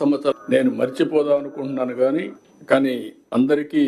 సంవత్సరాలు. నేను మర్చిపోదాం అనుకుంటున్నాను కానీ కానీ అందరికీ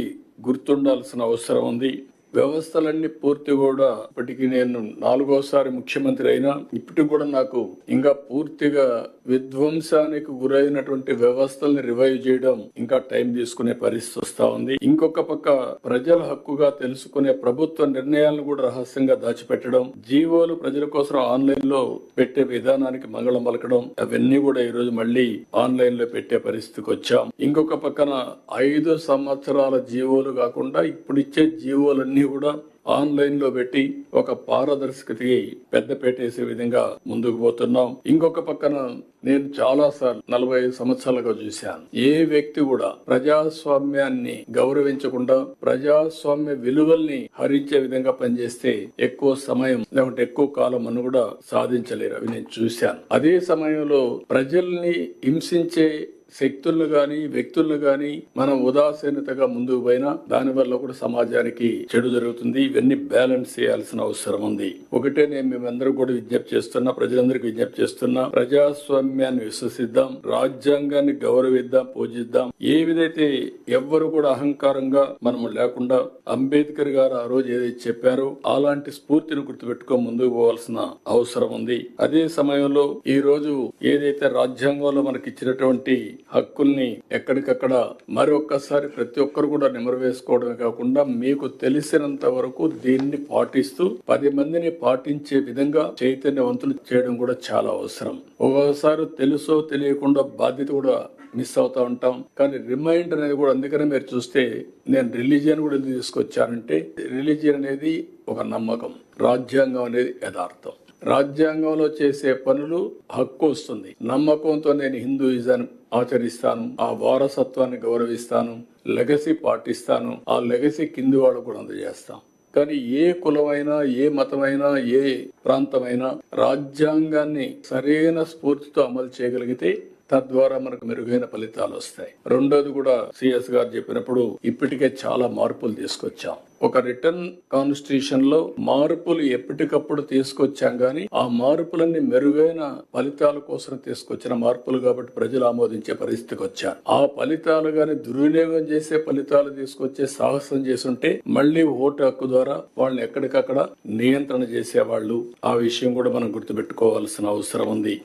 గుర్తుండాల్సిన అవసరం ఉంది. వ్యవస్థలన్నీ పూర్తి కూడా ఇప్పటికి నేను నాలుగోసారి ముఖ్యమంత్రి అయినా ఇప్పటికి కూడా నాకు ఇంకా పూర్తిగా విధ్వంసానికి గురైనటువంటి వ్యవస్థల్ని రివైవ్ చేయడం ఇంకా టైం తీసుకునే పరిస్థితి వస్తా ఉంది. ఇంకొక పక్క ప్రజల హక్కుగా తెలుసుకునే ప్రభుత్వ నిర్ణయాలను కూడా రహస్యంగా దాచిపెట్టడం జీవోలు ప్రజల కోసం ఆన్లైన్లో పెట్టే విధానానికి మంగళం పలకడం అవన్నీ కూడా ఈ రోజు మళ్ళీ ఆన్లైన్లో పెట్టే పరిస్థితికి వచ్చాం. ఇంకొక పక్కన ఐదు సంవత్సరాల జీవోలు కాకుండా ఇప్పుడు ఇచ్చే జీవోలన్నీ కూడా ఆన్లైన్లో పెట్టి ఒక పారదర్శకతకి పెద్ద పెట్టేసే విధంగా ముందుకు పోతున్నాం. ఇంకొక పక్కన నేను చాలా సార్లు నలభై ఐదు సంవత్సరాలుగా చూశాను. ఏ వ్యక్తి కూడా ప్రజాస్వామ్యాన్ని గౌరవించకుండా ప్రజాస్వామ్య విలువల్ని హరించే విధంగా పనిచేస్తే ఎక్కువ సమయం లేకుంటే ఎక్కువ కాలం అని కూడా సాధించలేరు అవి నేను చూశాను. అదే సమయంలో ప్రజల్ని హింసించే శక్తులను కానీ వ్యక్తులను కానీ మనం ఉదాసీనతగా ముందుకు పోయినా దానివల్ల కూడా సమాజానికి చెడు జరుగుతుంది. ఇవన్నీ బ్యాలెన్స్ చేయాల్సిన అవసరం ఉంది. ఒకటే నేను మేమందరూ కూడా విజ్ఞప్తి చేస్తున్నా ప్రజలందరికీ విజ్ఞప్తి చేస్తున్నా. ప్రజాస్వామ్యాన్ని విశ్వసిద్దాం రాజ్యాంగాన్ని గౌరవిద్దాం పూజిద్దాం. ఏ విధైతే ఎవ్వరు కూడా అహంకారంగా మనం లేకుండా అంబేద్కర్ గారు ఆ రోజు ఏదైతే చెప్పారో అలాంటి స్ఫూర్తిని గుర్తుపెట్టుకో ముందుకు పోవాల్సిన అవసరం ఉంది. అదే సమయంలో ఈ రోజు ఏదైతే రాజ్యాంగంలో మనకి ఇచ్చినటువంటి హక్కుల్ని ఎక్కడికక్కడ మరొక్కసారి ప్రతి ఒక్కరు కూడా నిమరవేసుకోవడమే కాకుండా మీకు తెలిసినంత వరకు దీన్ని పాటిస్తూ పది మందిని పాటించే విధంగా చైతన్యవంతులు చేయడం కూడా చాలా అవసరం. ఒక్కొక్కసారి తెలుసో తెలియకుండా బాధ్యత కూడా మిస్ అవుతా ఉంటాం. కానీ రిమైండర్ అనేది కూడా అందుకనే మీరు చూస్తే నేను రిలీజియన్ కూడా ఎందుకు తీసుకొచ్చానంటే రిలీజియన్ అనేది ఒక నమ్మకం. రాజ్యాంగం అనేది యథార్థం. రాజ్యాంగంలో చేసే పనులు హక్కు వస్తుంది. నమ్మకంతో నేను హిందూయిజం ఆచరిస్తాను ఆ వారసత్వాన్ని గౌరవిస్తాను లెగసీ పాటిస్తాను ఆ లెగసీ కింది వాళ్ళు కూడా అందజేస్తాం. కానీ ఏ కులమైనా ఏ మతమైనా ఏ ప్రాంతమైనా రాజ్యాంగాన్ని సరైన స్ఫూర్తితో అమలు చేయగలిగితే తద్వారా మనకు మెరుగైన ఫలితాలు వస్తాయి. రెండోది కూడా సిఎస్ గారు చెప్పినప్పుడు ఇప్పటికే చాలా మార్పులు తీసుకొచ్చాం. ఒక రిటర్న్ కాన్స్టిట్యూషన్లో మార్పులు ఎప్పటికప్పుడు తీసుకొచ్చాం గాని ఆ మార్పులన్నీ మెరుగైన ఫలితాల కోసం తీసుకొచ్చిన మార్పులు కాబట్టి ప్రజలు ఆమోదించే పరిస్థితికి వచ్చారు. ఆ ఫలితాలు గాని దుర్వినియోగం చేసే ఫలితాలు తీసుకొచ్చే సాహసం చేసుంటే మళ్ళీ ఓటు హక్కు ద్వారా వాళ్ళని ఎక్కడికక్కడ నియంత్రణ చేసేవాళ్ళు. ఆ విషయం కూడా మనం గుర్తుపెట్టుకోవాల్సిన అవసరం ఉంది.